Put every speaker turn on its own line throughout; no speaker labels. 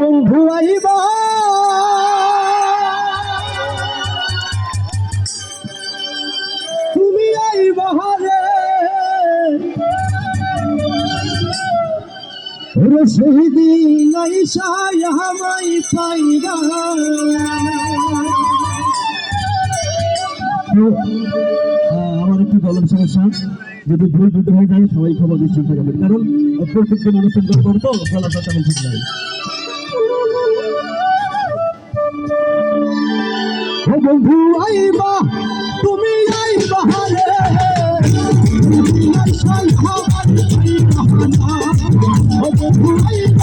বন্ধু আইবা। তুমি আইবা রে ওরে সেই দিন আইসাই আমাই পাইবা। আমার একটু গলম সমস্যা যদি ভুল দুটো হয়ে যায়, সবাই খবর নিশ্চিত থাকবেন কারণ প্রত্যেকজন অনুষ্ঠান করব তো গলাটা তেমন ঠিক নাই। বন্ধু, আইবা, তুমি আইবা রে বন্ধু, আইবা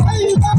যাইও